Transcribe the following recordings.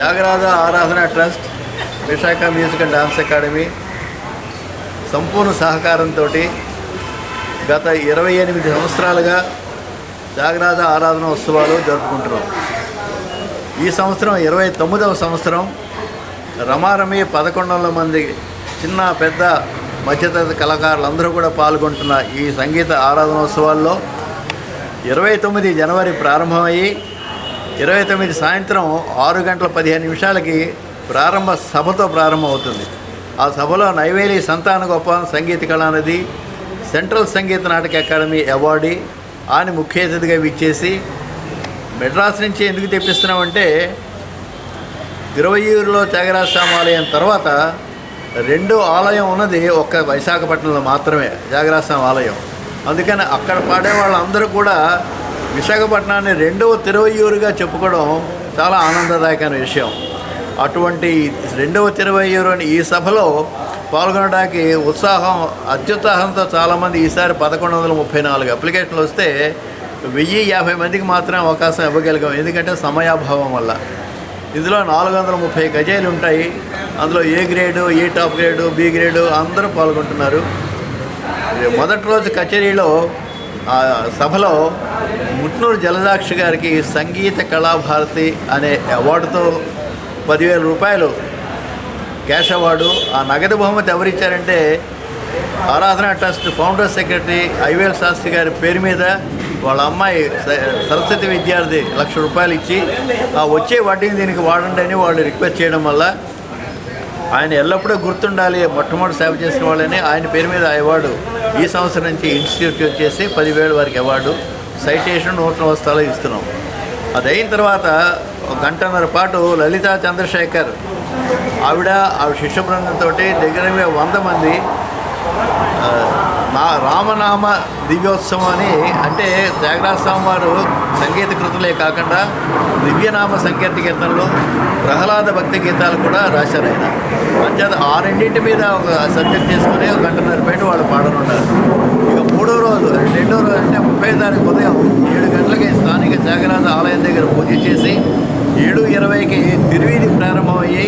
Thyagaraja Aradhana trust Visakha music and dance academy. సంపూర్ణ సహకారంతో గత ఇరవై ఎనిమిది సంవత్సరాలుగా త్యాగరాజ ఆరాధన ఉత్సవాలు జరుపుకుంటున్నాం. ఈ సంవత్సరం ఇరవై తొమ్మిదవ సంవత్సరం. రమారమి పదకొండు వందల మంది చిన్న పెద్ద మధ్యతరగతి కళాకారులు అందరూ కూడా పాల్గొంటున్న ఈ సంగీత ఆరాధనోత్సవాల్లో ఇరవై తొమ్మిది జనవరి ప్రారంభమయ్యి ఇరవై తొమ్మిది సాయంత్రం ఆరు గంటల పదిహేను నిమిషాలకి ప్రారంభ సభతో ప్రారంభమవుతుంది. ఆ సభలో నైవేలి సంతాన గొప్ప సంగీత కళానది central Sangeet Natak academy awardee ఆయన ముఖ్య అతిథిగా విచ్చేసి మెడ్రాస్ నుంచి ఎందుకు తెప్పిస్తున్నామంటే తిరువయ్యూరులో త్యాగరాజ ఆలయం తర్వాత రెండో ఆలయం ఉన్నది ఒక్క విశాఖపట్నంలో మాత్రమే త్యాగరాజస్వామి ఆలయం. అందుకని అక్కడ పాడే వాళ్ళందరూ కూడా విశాఖపట్నాన్ని రెండవ తిరువయ్యూరుగా చెప్పుకోవడం చాలా ఆనందదాయకమైన విషయం. అటువంటి రెండవ తిరువయ్యూరు అని ఈ సభలో పాల్గొనడానికి ఉత్సాహం అత్యుత్సాహంతో చాలామంది ఈసారి పదకొండు వందల ముప్పై నాలుగు అప్లికేషన్లు వస్తే వెయ్యి యాభై మందికి మాత్రమే అవకాశం ఇవ్వగలిగాం. ఎందుకంటే సమయాభావం వల్ల. ఇందులో నాలుగు వందల ముప్పై గజాయిలు ఉంటాయి. అందులో A grade A top grade B grade అందరూ పాల్గొంటున్నారు. మొదటి రోజు కచేరీలో సభలో ముట్నూరు జలదాక్ష గారికి సంగీత కళాభారతి అనే అవార్డుతో పదివేల రూపాయలు క్యాష్ అవార్డు. ఆ నగదు బహుమతి ఎవరిచ్చారంటే ఆరాధన ట్రస్ట్ ఫౌండర్ సెక్రటరీ ఐవేల్ శాస్త్రి గారి పేరు మీద వాళ్ళ అమ్మాయి సరస్వతి విద్యార్థి లక్ష రూపాయలు ఇచ్చి ఆ వచ్చే వడ్డీని దీనికి వాడండి అని వాళ్ళు రిక్వెస్ట్ చేయడం వల్ల ఆయన ఎల్లప్పుడూ గుర్తుండాలి మొట్టమొదటి సేవ చేసిన వాళ్ళని. ఆయన పేరు మీద అవార్డు ఈ సంవత్సరం నుంచి ఇన్స్టిట్యూట్ వచ్చేసి పదివేల వారికి అవార్డు. సైటేషన్ నూతన వస్తాలు ఇస్తున్నాం. అది అయిన తర్వాత గంటన్నర పాటు లలిత చంద్రశేఖర్ ఆవిడ ఆవిడ శిష్య బృందంతో దగ్గర వంద మంది నా రామనామ దివ్యోత్సవం అని అంటే త్యాగరాజస్వామి వారు సంగీత కృతులే కాకుండా దివ్యనామ సంకీర్త గీతంలో ప్రహ్లాద భక్తి గీతాలు కూడా రాశారు ఆయన. అంచేత ఆ రెండింటి మీద ఒక సబ్జెక్ట్ తీసుకుని ఒక గంట బయట వాళ్ళు పాడనున్నారు ఇక మూడో రోజు రెండో రోజు అంటే ముప్పై తారీఖు ఉదయం ఏడు గంటలకి స్థానిక త్యాగరాజ ఆలయం దగ్గర పూజ చేసి ఏడు ఇరవైకి తిరువీధి ప్రారంభమయ్యి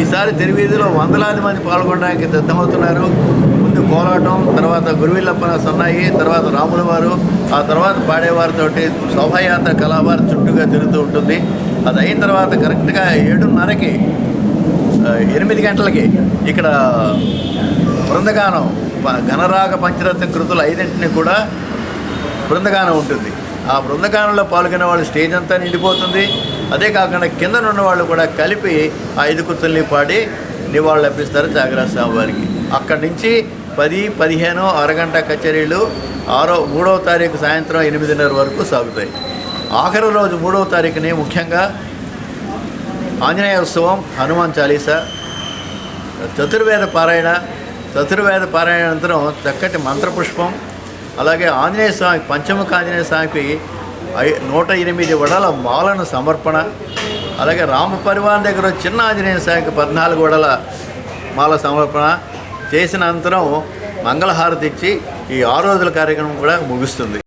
ఈసారి తిరువీధిలో వందలాది మంది పాల్గొనడానికి సిద్ధమవుతున్నారు. ముందు కోలాటం తర్వాత గురువిల్లప్పన సన్నాయి తర్వాత రాముల వారు ఆ తర్వాత పాడేవారితోటి శోభాయాత్ర కళావారి చుట్టూగా తిరుగుతూ ఉంటుంది. అది అయిన తర్వాత కరెక్ట్గా ఏడున్నరకి ఎనిమిది గంటలకి ఇక్కడ బృందగానం ఘనరాగ పంచరత్న కృతులు ఐదింటిని కూడా బృందగానం ఉంటుంది. ఆ బృందగానంలో పాల్గొనే వాళ్ళు స్టేజ్ అంతా నిండిపోతుంది. అదే కాకుండా కింద ఉన్న వాళ్ళు కూడా కలిపి ఆ ఐదు కృతుల్ని పాడి నివాళులు అర్పిస్తారు త్యాగరాజ స్వామి వారికి. అక్కడి నుంచి పది పదిహేను అరగంట కచేరీలు ఆరో మూడవ తారీఖు సాయంత్రం ఎనిమిదిన్నర వరకు సాగుతాయి. ఆఖరి రోజు మూడవ తారీఖుని ముఖ్యంగా ఆంజనేయ ఉత్సవం హనుమాన్ చాలీసా చతుర్వేద పారాయణ చతుర్వేద పారాయణ అనంతరం చక్కటి మంత్రపుష్పం అలాగే ఆంజనేయ స్వామి పంచముఖ ఆంజనేయ స్వామికి ఐ- నూట ఎనిమిది వడల మాలను సమర్పణ అలాగే రామ పరివారం దగ్గర చిన్న ఆంజనేయ స్వామికి పద్నాలుగు వడల మాల సమర్పణ చేసిన అనంతరం మంగళహారతి ఇచ్చి ఈ ఆరు రోజుల కార్యక్రమం కూడా ముగుస్తుంది.